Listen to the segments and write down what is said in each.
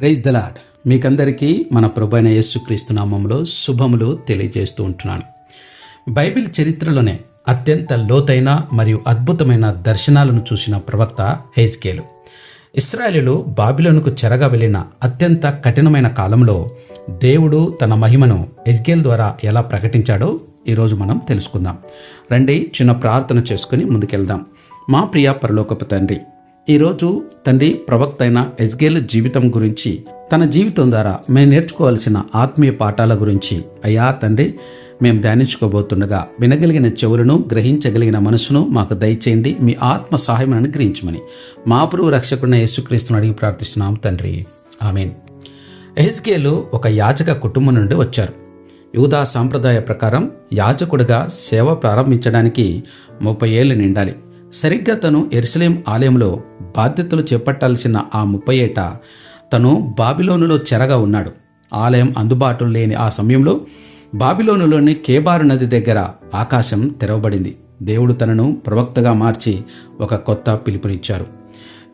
Rise the Lord మీకందరికీ మన ప్రభైన యేసుక్రీస్తు నామంలో శుభములు తెలియజేస్తూ ఉంటున్నాను. బైబిల్ చరిత్రలోనే అత్యంత లోతైన మరియు అద్భుతమైన దర్శనాలను చూసిన ప్రవక్త హెజ్కేలు. ఇస్రాయేలీలు బాబిలోనుకు చెరగా వెళ్ళిన అత్యంత కఠినమైన కాలంలో దేవుడు తన మహిమను ఎజ్గేల్ ద్వారా ఎలా ప్రకటించాడో ఈరోజు మనం తెలుసుకుందాం. రండి చిన్న ప్రార్థన చేసుకుని ముందుకెళ్దాం. మా ప్రియ పరలోకపు తండ్రి ఈరోజు తండ్రి ప్రవక్త అయిన ఎస్గేలు జీవితం గురించి తన జీవితం ద్వారా మేము నేర్చుకోవాల్సిన ఆత్మీయ పాఠాల గురించి. అయ్యా తండ్రి మేము ధ్యానించుకోబోతుండగా వినగలిగిన చెవులను గ్రహించగలిగిన మనసును మాకు దయచేయండి మీ ఆత్మ సహాయం అనుగ్రహించమని. మా పురుగు రక్షకుడిన యేసుక్రీస్తుని అడిగి ప్రార్థిస్తున్నాం తండ్రి. ఆమెన్. ఎహెజ్కేలు ఒక యాజక కుటుంబం నుండి వచ్చారు. యూదా సాంప్రదాయ ప్రకారం యాజకుడిగా సేవ ప్రారంభించడానికి ముప్పై ఏళ్ళు నిండాలి. సరిగ్గా తను ఎరుసలేం ఆలయంలో బాధ్యతలు చేపట్టాల్సిన ఆ ముప్పై ఏట తను బాబిలోనులో చెరగా ఉన్నాడు. ఆలయం అందుబాటులో లేని ఆ సమయంలో బాబిలోనులోని కేబారు నది దగ్గర ఆకాశం తెరవబడింది. దేవుడు తనను ప్రవక్తగా మార్చి ఒక కొత్త పిలుపునిచ్చారు.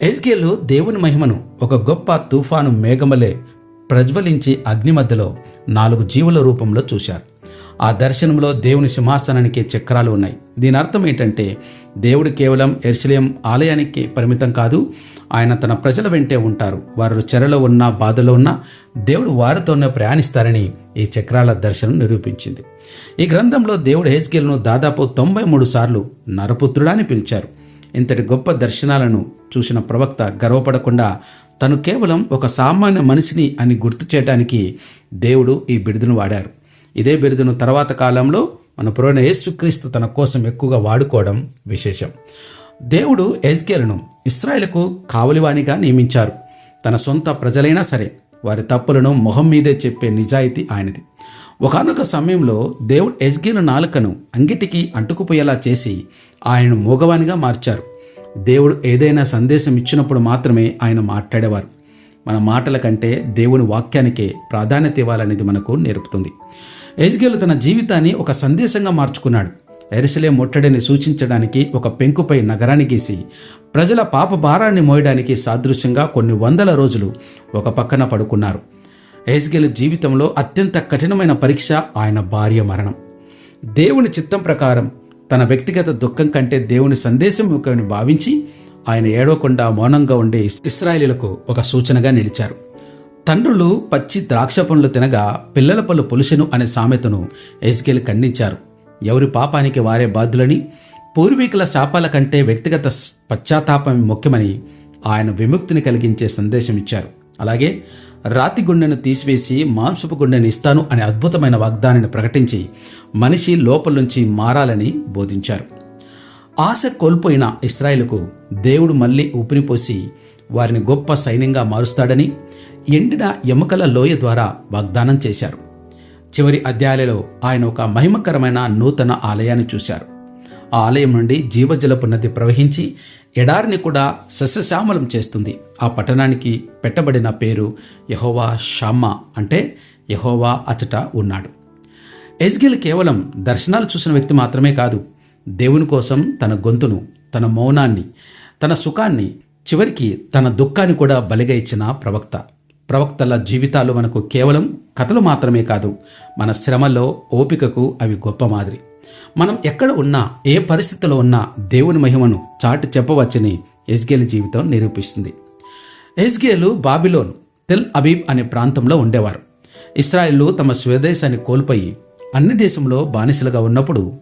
ఎస్గేలు దేవుని మహిమను ఒక గొప్ప తుఫాను మేఘమలే ప్రజ్వలించి అగ్ని మధ్యలో నాలుగు జీవుల రూపంలో చూశారు. ఆ దర్శనంలో దేవుని సింహాసనానికి చక్రాలు ఉన్నాయి. దీని అర్థం ఏంటంటే దేవుడు కేవలం ఎర్సలేం ఆలయానికి పరిమితం కాదు ఆయన తన ప్రజల వెంటే ఉంటారు. వారు చెరలో ఉన్న బాధలో ఉన్న దేవుడు వారితోనే ప్రయాణిస్తారని ఈ చక్రాల దర్శనం నిరూపించింది. ఈ గ్రంథంలో దేవుడు హెచ్కేల్ను దాదాపు తొంభై మూడు సార్లు నరపుత్రుడాని పిలిచారు. ఇంతటి గొప్ప దర్శనాలను చూసిన ప్రవక్త గర్వపడకుండా తను కేవలం ఒక సామాన్య మనిషిని అని గుర్తు చేయడానికి దేవుడు ఈ బిడుదను వాడారు. ఇదే బిరుదును తర్వాత కాలంలో మన పురాణ యేసుక్రీస్తు తన కోసం ఎక్కువగా వాడుకోవడం విశేషం. దేవుడు ఎజ్కేలను ఇస్రాయేల్కు కావలివాణిగా నియమించారు. తన సొంత ప్రజలైనా సరే వారి తప్పులను మొహం మీదే చెప్పే నిజాయితీ ఆయనది. ఒకనొక సమయంలో దేవుడు ఎజ్గేలు నాలుకను అంగిటికి అంటుకుపోయేలా చేసి ఆయనను మూగవానిగా మార్చారు. దేవుడు ఏదైనా సందేశం ఇచ్చినప్పుడు మాత్రమే ఆయన మాట్లాడేవారు. మన మాటల కంటే దేవుని వాక్యానికే ప్రాధాన్యత ఇవ్వాలనేది మనకు నేర్పుతుంది. ఎజ్గేలు తన జీవితాన్ని ఒక సందేశంగా మార్చుకున్నాడు. ఎరిసలే ముట్టడిని సూచించడానికి ఒక పెంకుపై నగరాన్ని గీసి ప్రజల పాప భారాన్ని మోయడానికి సాదృశ్యంగా కొన్ని వందల రోజులు ఒక పక్కన పడుకున్నారు. ఎజ్గేలు జీవితంలో అత్యంత కఠినమైన పరీక్ష ఆయన భార్య మరణం. దేవుని చిత్తం ప్రకారం తన వ్యక్తిగత దుఃఖం కంటే దేవుని సందేశం ముఖ్యమని భావించి ఆయన ఏడవకుండా మౌనంగా ఉండే ఇస్రాయేలీలకు ఒక సూచనగా నిలిచారు. తండ్రులు పచ్చి ద్రాక్ష పండ్లు తినగా పిల్లల పళ్ళు పులుసును అనే సామెతను ఎస్కేల్ ఖండించారు. ఎవరి పాపానికి వారే బాధ్యులని పూర్వీకుల శాపాల కంటే వ్యక్తిగత పశ్చాత్తాపం ముఖ్యమని ఆయన విముక్తిని కలిగించే సందేశం ఇచ్చారు. అలాగే రాతి గుండెను తీసివేసి మాంసపు గుండెని ఇస్తాను అనే అద్భుతమైన వాగ్దానాన్ని ప్రకటించి మనిషి లోపల నుంచి మారాలని బోధించారు. ఆశ కోల్పోయిన ఇస్రాయిల్కు దేవుడు మళ్ళీ ఊపిరిపోసి వారిని గొప్ప సైన్యంగా మారుస్తాడని ఎండిన ఎముకల లోయ ద్వారా వాగ్దానం చేశారు. చివరి అధ్యాయాలలో ఆయన ఒక మహిమకరమైన నూతన ఆలయాన్ని చూశారు. ఆ ఆలయం నుండి జీవజలపు నది ప్రవహించి ఎడారిని కూడా సస్యశ్యామలం చేస్తుంది. ఆ పట్టణానికి పెట్టబడిన పేరు యహోవా షామ్మ అంటే యహోవా అచట ఉన్నాడు. ఎజ్గిల్ కేవలం దర్శనాలు చూసిన వ్యక్తి మాత్రమే కాదు దేవుని కోసం తన గొంతును తన మౌనాన్ని తన సుఖాన్ని చివరికి తన దుఃఖాన్ని కూడా బలిగా ఇచ్చిన ప్రవక్త. ప్రవక్తల జీవితాలు మనకు కేవలం కథలు మాత్రమే కాదు మన శ్రమలో ఓపికకు అవి గొప్ప మాదిరి. మనం ఎక్కడ ఉన్నా ఏ పరిస్థితిలో ఉన్నా దేవుని మహిమను చాటి చెప్పవచ్చని ఎజ్గేల్ జీవితం నిరూపిస్తుంది. ఎస్గేలు బాబిలోన్ తెల్ అబీబ్ అనే ప్రాంతంలో ఉండేవారు. ఇస్రాయిల్లు తమ స్వదేశాన్ని కోల్పోయి అన్ని దేశంలో బానిసలుగా ఉన్నప్పుడు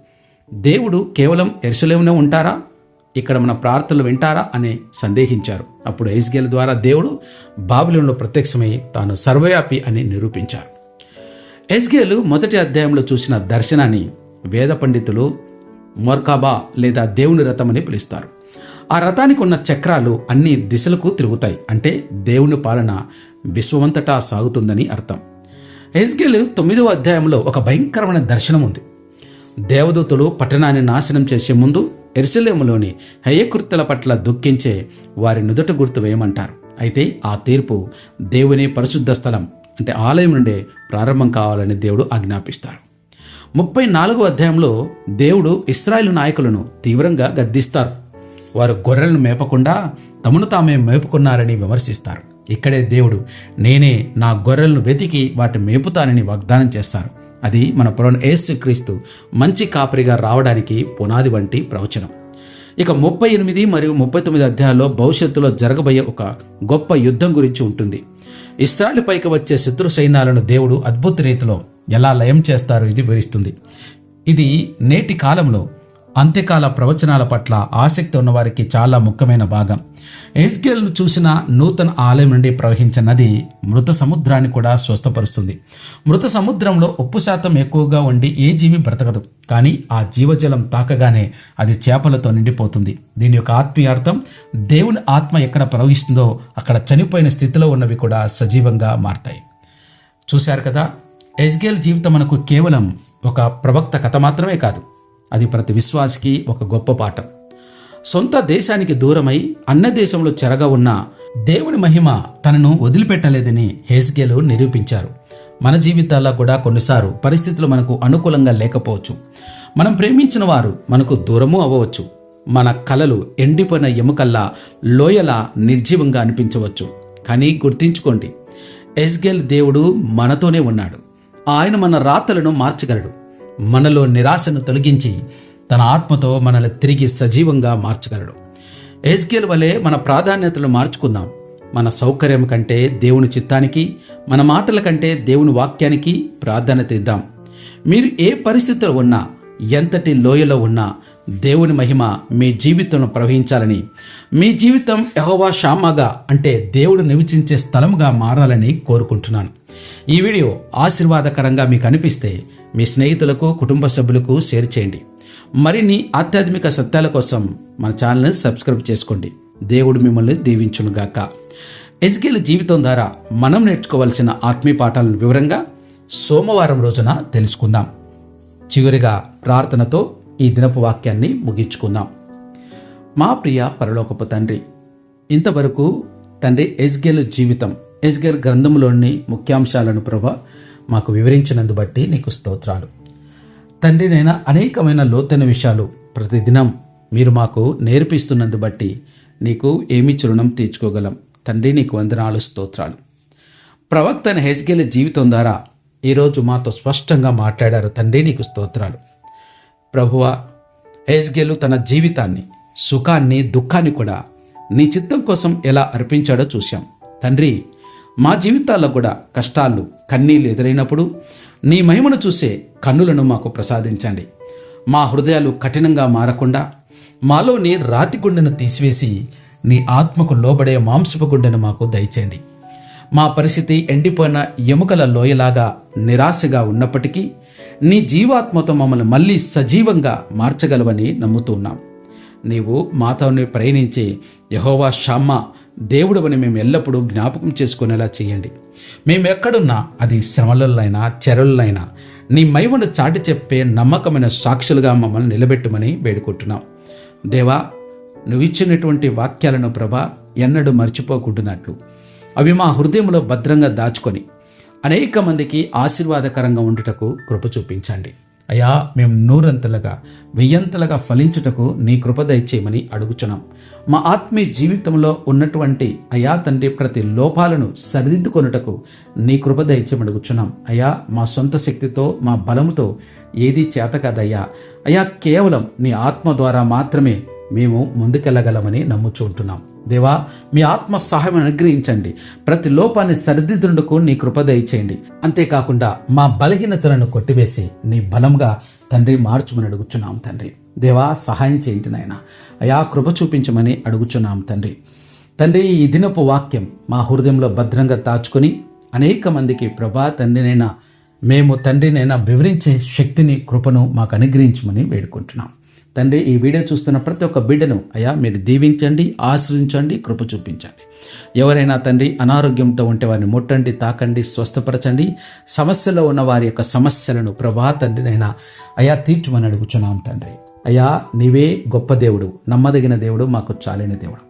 దేవుడు కేవలం ఎరుసలేమునే ఉంటారా? ఇక్కడ మన ప్రార్థనలు వింటారా అని సందేహించారు. అప్పుడు ఐస్గేల్ ద్వారా దేవుడు బాబులంలో ప్రత్యక్షమై తాను సర్వవ్యాపి అని నిరూపించారు. ఎస్గేలు మొదటి అధ్యాయంలో చూసిన దర్శనాన్ని వేద పండితులు మొర్కాబా లేదా దేవుని రథం అని పిలుస్తారు. ఆ రథానికి ఉన్న చక్రాలు అన్ని దిశలకు తిరుగుతాయి. అంటే దేవుని పాలన విశ్వమంతటా సాగుతుందని అర్థం. ఎస్గేలు తొమ్మిదవ అధ్యాయంలో ఒక భయంకరమైన దర్శనం ఉంది. దేవదూతలు పట్టణాన్ని నాశనం చేసే ముందు ఎరుసలేములోని హయకృత్తుల పట్ల దుఃఖించే వారి నుదుట గుర్తు వేయమంటారు. అయితే ఆ తీర్పు దేవుని పరిశుద్ధ స్థలం అంటే ఆలయం నుండే ప్రారంభం కావాలని దేవుడు ఆజ్ఞాపిస్తారు. ముప్పై నాలుగో అధ్యాయంలో దేవుడు ఇస్రాయేల్ నాయకులను తీవ్రంగా గద్దిస్తారు. వారు గొర్రెలను మేపకుండా తమను తామే మేపుకున్నారని విమర్శిస్తారు. ఇక్కడే దేవుడు నేనే నా గొర్రెలను వెతికి వాటి మేపుతానని వాగ్దానం చేస్తారు. అది మన పురాణ ఏసుక్రీస్తు మంచి కాపరిగా రావడానికి పునాది వంటి ప్రవచనం. ఇక ముప్పై ఎనిమిది మరియు ముప్పై తొమ్మిది అధ్యాయాల్లో భవిష్యత్తులో జరగబోయే ఒక గొప్ప యుద్ధం గురించి ఉంటుంది. ఇస్రాయల్ పైకి వచ్చే శత్రు సైన్యాలను దేవుడు అద్భుత రీతిలో ఎలా లయం చేస్తారో ఇది వివరిస్తుంది. ఇది నేటి కాలంలో అంత్యకాల ప్రవచనాల పట్ల ఆసక్తి ఉన్నవారికి చాలా ముఖ్యమైన భాగం. ఎస్కేల్ను చూసిన నూతన ఆలయం నుండి ప్రవహించిన నది మృత సముద్రాన్ని కూడా స్వస్థపరుస్తుంది. మృత సముద్రంలో ఉప్పు శాతం ఎక్కువగా ఉండి ఏ జీవి బ్రతకదు. కానీ ఆ జీవజలం తాకగానే అది చేపలతో నిండిపోతుంది. దీని యొక్క ఆత్మీయార్థం దేవుని ఆత్మ ఎక్కడ ప్రవహిస్తుందో అక్కడ చనిపోయిన స్థితిలో ఉన్నవి కూడా సజీవంగా మారతాయి. చూశారు కదా? ఎస్గేల్ జీవితం మనకు కేవలం ఒక ప్రవక్త కథ మాత్రమే కాదు. అది ప్రతి విశ్వాసికి ఒక గొప్ప పాఠం. సొంత దేశానికి దూరమై అన్న దేశంలో చెరగ ఉన్న దేవుని మహిమ తనను వదిలిపెట్టలేదని హేస్గేలు నిరూపించారు. మన జీవితాల్లో కూడా కొన్నిసార్లు పరిస్థితులు మనకు అనుకూలంగా లేకపోవచ్చు. మనం ప్రేమించిన వారు మనకు దూరము అవ్వవచ్చు. మన కలలు ఎండిపోయిన ఎముకల్లా లోయలా నిర్జీవంగా అనిపించవచ్చు. కానీ గుర్తించుకోండి ఎస్గేల్ దేవుడు మనతోనే ఉన్నాడు. ఆయన మన రాతలను మార్చగలడు. మనలో నిరాశను తొలగించి తన ఆత్మతో మనల్ని తిరిగి సజీవంగా మార్చగలడు. ఎస్గేల్ వలె మన ప్రాధాన్యతలు మార్చుకుందాం. మన సౌకర్యం కంటే దేవుని చిత్తానికి మన మాటల కంటే దేవుని వాక్యానికి ప్రాధాన్యత ఇద్దాం. మీరు ఏ పరిస్థితుల్లో ఉన్నా ఎంతటి లోయలో ఉన్నా దేవుని మహిమ మీ జీవితంలో ప్రవహించాలని మీ జీవితం యహోవా షామాగా అంటే దేవుడు నివసించే స్థలముగా మారాలని కోరుకుంటున్నాను. ఈ వీడియో ఆశీర్వాదకరంగా మీకు అనిపిస్తే మీ స్నేహితులకు కుటుంబ సభ్యులకు షేర్ చేయండి. మరిన్ని ఆధ్యాత్మిక సత్యాల కోసం మన ఛానల్ని సబ్స్క్రైబ్ చేసుకోండి. దేవుడు మిమ్మల్ని దీవించునుగాక. ఎజ్గేల్ జీవితం ద్వారా మనం నేర్చుకోవాల్సిన ఆత్మీయ పాఠాలను వివరంగా సోమవారం రోజున తెలుసుకుందాం. చివరిగా ప్రార్థనతో ఈ దినపు వాక్యాన్ని ముగించుకుందాం. మా ప్రియ పరలోకపు తండ్రి ఇంతవరకు తండ్రి ఎజ్గేల్ జీవితం ఎస్గర్ గ్రంథంలోని ముఖ్యాంశాలను ప్రభా మాకు వివరించినందు బట్టి నీకు స్తోత్రాలు. తండ్రి నైనా అనేకమైన లోతైన విషయాలు ప్రతిదినం మీరు మాకు నేర్పిస్తున్నందు బట్టి నీకు ఏమి చురుణం తీర్చుకోగలం. తండ్రి నీకు వందనాలు స్తోత్రాలు. ప్రవక్తన అయిన జీవితం ద్వారా ఈరోజు మాతో స్పష్టంగా మాట్లాడారు. తండ్రి నీకు స్తోత్రాలు. ప్రభువ హెస్గేలు తన జీవితాన్ని సుఖాన్ని దుఃఖాన్ని కూడా నీ చిత్తం కోసం ఎలా అర్పించాడో చూశాం. తండ్రి మా జీవితాల్లో కూడా కష్టాలు కన్నీళ్ళు ఎదురైనప్పుడు నీ మహిమను చూసే కన్నులను మాకు ప్రసాదించండి. మా హృదయాలు కఠినంగా మారకుండా మాలోని రాతి గుండెను తీసివేసి నీ ఆత్మకు లోబడే మాంసపు గుండెను మాకు దయచేయండి. మా పరిస్థితి ఎండిపోయిన ఎముకల లోయలాగా నిరాశగా ఉన్నప్పటికీ నీ జీవాత్మతో మమ్మల్ని మళ్ళీ సజీవంగా మార్చగలవని నమ్ముతున్నాం నీవు మాతోని ప్రయాణించే యహోవా షామ్మ దేవుడు అని మేము ఎల్లప్పుడూ జ్ఞాపకం చేసుకునేలా చేయండి. మేము ఎక్కడున్నా అది శ్రమలైనా చెరలైనా నీ మైమను చాటి చెప్పే నమ్మకమైన సాక్షులుగా మమ్మల్ని నిలబెట్టమని వేడుకుంటున్నాం. దేవా నువ్వు ఇచ్చినటువంటి వాక్యాలను ప్రభా ఎన్నడూ మర్చిపోకుంటున్నట్లు అవి మా హృదయంలో భద్రంగా దాచుకొని అనేక మందికి ఆశీర్వాదకరంగా ఉండుటకు కృప చూపించండి. అయా మేము నూరంతలుగా వెయ్యంతలుగా ఫలించుటకు నీ కృప దయచేయమని అడుగుచున్నాం. మా ఆత్మీయ జీవితంలో ఉన్నటువంటి అయా తండ్రి ప్రతి లోపాలను సరిదిద్దుకొనుటకు నీ కృప దయచేయమని అడుగుచున్నాం. అయా మా సొంత శక్తితో మా బలముతో ఏది చేత కాదయ్యా. అయా కేవలం నీ ఆత్మ ద్వారా మాత్రమే మేము ముందుకెళ్ళగలమని నమ్ముచుంటున్నాం దేవా మీ ఆత్మ సహాయం అనుగ్రహించండి. ప్రతి లోపాన్ని సరిదిద్దుండుకు నీ కృప దయచేయండి. అంతేకాకుండా మా బలహీనతలను కొట్టివేసి నీ బలంగా తండ్రి మార్చుమని అడుగుచున్నాం తండ్రి. దేవా సహాయం చేయండి నాయన. అయా కృప చూపించమని అడుగుచున్నాం తండ్రి. తండ్రి ఈ దినపు వాక్యం మా హృదయంలో భద్రంగా దాచుకొని అనేక మందికి ప్రభా తండ్రినైనా మేము తండ్రినైనా వివరించే శక్తిని కృపను మాకు అనుగ్రహించమని వేడుకుంటున్నాం. తండ్రి ఈ వీడియో చూస్తున్న ప్రతి ఒక్క బిడ్డను అయా మీరు దీవించండి ఆశ్రయించండి కృప చూపించండి. ఎవరైనా తండ్రి అనారోగ్యంతో ఉంటే వారిని ముట్టండి తాకండి స్వస్థపరచండి. సమస్యలో ఉన్న వారి యొక్క సమస్యలను ప్రభా తండ్రినైనా అయా తీర్చమని అడుగుచున్నాం తండ్రి. అయా నీవే గొప్ప దేవుడు నమ్మదగిన దేవుడు మాకు చాలిన దేవుడు.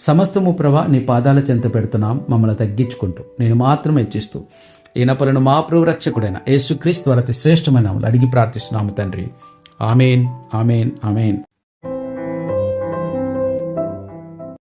సమస్తము ప్రభా నీ పాదాల చెంత పెడుతున్నాం మమ్మల్ని తగ్గించుకుంటూ నేను మాత్రం హెచ్చిస్తూ నపలను మా ప్రభు రక్షకుడైన యేసుక్రీస్తు అతి శ్రేష్టమైన అడిగి ప్రార్థిస్తున్నాము తండ్రి. Amen amen amen